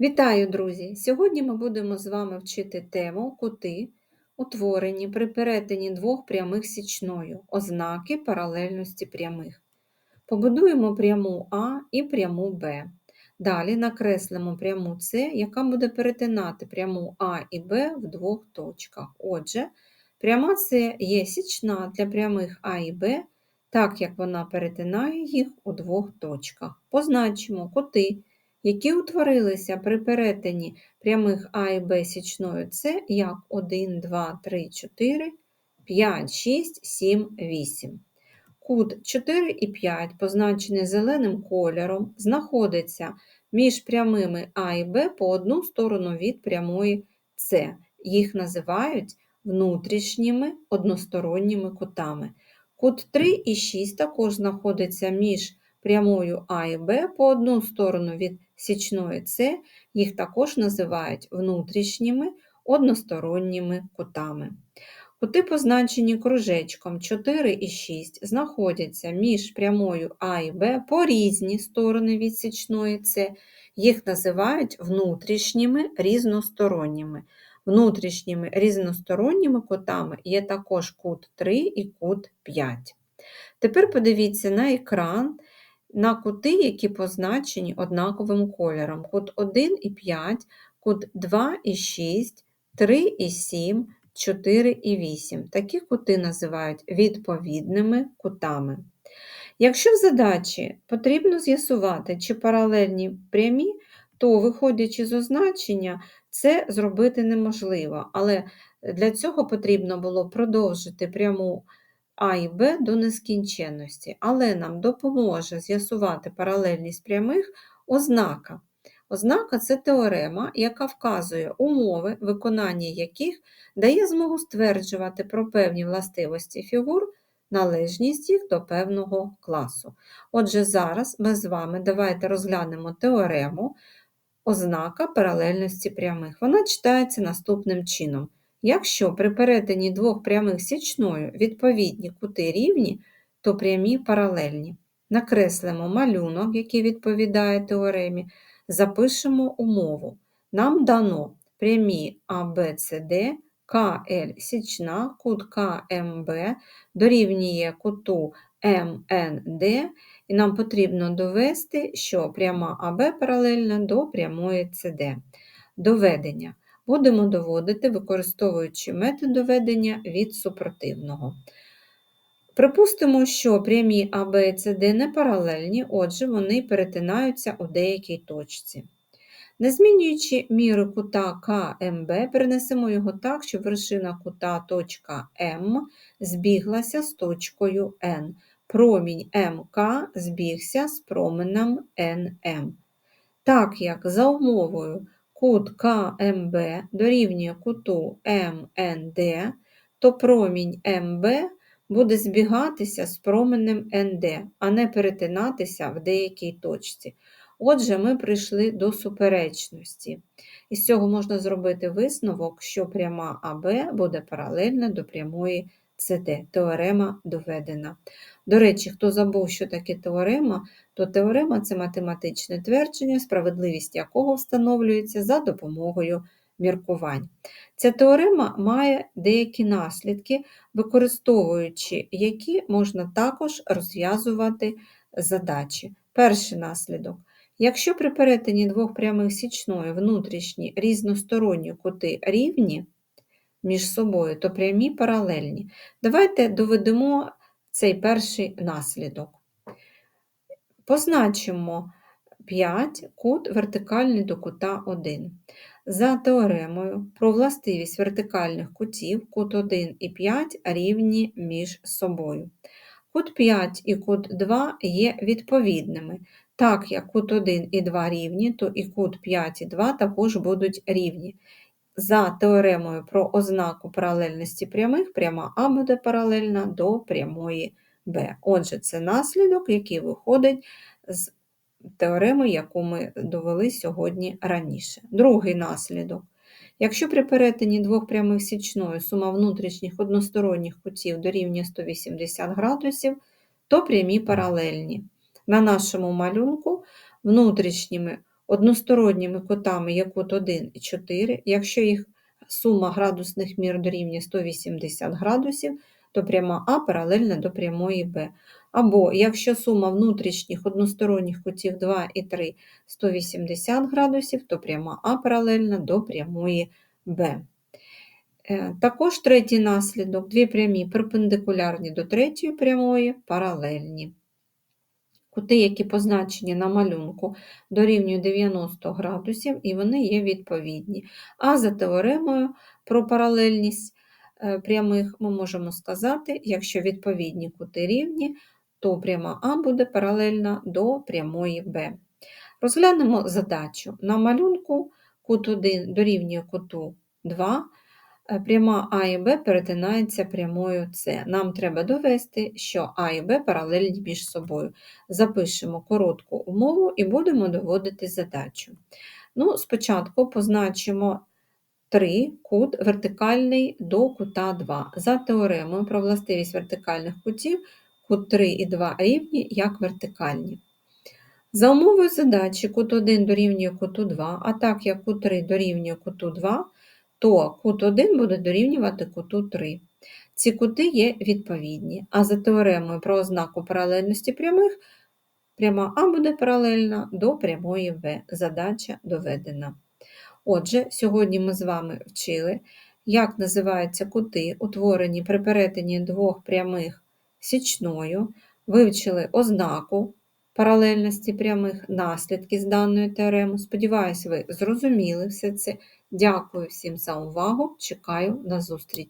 Вітаю, друзі! Сьогодні ми будемо з вами вчити тему кути, утворені при перетині двох прямих січною, ознаки паралельності прямих. Побудуємо пряму А і пряму Б. Далі накреслимо пряму С, яка буде перетинати пряму А і Б в двох точках. Отже, пряма С є січна для прямих А і Б, так як вона перетинає їх у двох точках. Позначимо кути які утворилися при перетині прямих А і Б січною С як 1, 2, 3, 4, 5, 6, 7, 8. Кут 4 і 5, позначений зеленим кольором, знаходиться між прямими А і Б по одну сторону від прямої С. Їх називають внутрішніми односторонніми кутами. Кут 3 і 6 також знаходиться між прямою А і Б по одну сторону від січної С, їх також називають внутрішніми односторонніми кутами. Кути, позначені кружечком 4 і 6, знаходяться між прямою А і Б по різні сторони від січної С, їх називають внутрішніми різносторонніми. Внутрішніми різносторонніми кутами є також кут 3 і кут 5. Тепер подивіться на екран на кути, які позначені однаковим кольором. Кут 1 і 5, кут 2 і 6, 3 і 7, 4 і 8. Такі кути називають відповідними кутами. Якщо в задачі потрібно з'ясувати, чи паралельні прямі, то, виходячи з означення, це зробити неможливо, але для цього потрібно було продовжити пряму а і Б до нескінченності, але нам допоможе з'ясувати паралельність прямих ознака. Ознака це теорема, яка вказує умови, виконання яких дає змогу стверджувати про певні властивості фігур, належність їх до певного класу. Отже, зараз ми з вами давайте розглянемо теорему ознака паралельності прямих. Вона читається наступним чином. Якщо при перетині двох прямих січною відповідні кути рівні, то прямі паралельні. Накреслимо малюнок, який відповідає теоремі, запишемо умову. Нам дано прямі ABCD, КЛ січна, кут КМБ дорівнює куту МНД, і нам потрібно довести, що пряма АБ паралельна до прямої СД. Доведення будемо доводити, використовуючи метод доведення від супротивного. Припустимо, що прямі А, Б С, Д не паралельні, отже, вони перетинаються у деякій точці. Не змінюючи міри кута КМБ, перенесемо його так, щоб вершина кута точка М збіглася з точкою Н. Промінь МК збігся з променем НМ. Так як за умовою кут КМБ дорівнює куту МНД, то промінь МБ буде збігатися з променем НД, а не перетинатися в деякій точці. Отже, ми прийшли до суперечності. І з цього можна зробити висновок, що пряма АБ буде паралельна до прямої СД. Теорема доведена. До речі, хто забув, що таке теорема, то теорема це математичне твердження, справедливість якого встановлюється за допомогою міркувань. Ця теорема має деякі наслідки, використовуючи які можна також розв'язувати задачі. Перший наслідок. Якщо при перетині двох прямих січної внутрішні різносторонні кути рівні між собою, то прямі паралельні. Давайте доведемо цей перший наслідок. Позначимо 5 кут вертикальний до кута 1. За теоремою про властивість вертикальних кутів кут 1 і 5 рівні між собою. Кут 5 і кут 2 є відповідними. Так як кут 1 і 2 рівні, то і кут 5 і 2 також будуть рівні. За теоремою про ознаку паралельності прямих, пряма А буде паралельна до прямої Б. Отже, це наслідок, який виходить з теореми, яку ми довели сьогодні раніше. Другий наслідок. Якщо при перетині двох прямих січною сума внутрішніх односторонніх кутів дорівнює 180 градусів, то прямі паралельні. На нашому малюнку внутрішніми Односторонніми кутами є кут 1 і 4. Якщо їх сума градусних мір дорівнює 180 градусів, то пряма А паралельна до прямої Б. Або якщо сума внутрішніх односторонніх кутів 2 і 3 180 градусів, то пряма А паралельна до прямої Б. Е, Також третій наслідок. Дві прямі перпендикулярні до третьої прямої паралельні. Кути, які позначені на малюнку, дорівнюють 90 градусів, і вони є відповідні. А за теоремою про паралельність е, прямих ми можемо сказати, якщо відповідні кути рівні, то пряма А буде паралельна до прямої Б. Розглянемо задачу. На малюнку кут 1 дорівнює куту 2, е, пряма А і Б перетинається прямою С. Нам треба довести, що А і Б паралельні між собою. Запишемо коротку умову і будемо доводити задачу. Ну, спочатку позначимо 3 кут вертикальний до кута 2. За теоремою про властивість вертикальних кутів кут 3 і 2 рівні як вертикальні. За умовою задачі кут 1 дорівнює куту 2, а так як кут 3 дорівнює куту 2, то кут 1 буде дорівнювати куту 3. Ці кути є відповідні, а за теоремою про ознаку паралельності прямих пряма А буде паралельна до прямої В. Задача доведена. Отже, сьогодні ми з вами вчили, як називаються кути, утворені при перетині двох прямих січною, вивчили ознаку паралельності прямих, наслідки з даної теореми. Сподіваюсь, ви зрозуміли все це. Дякую всім за увагу. Чекаю на зустріч.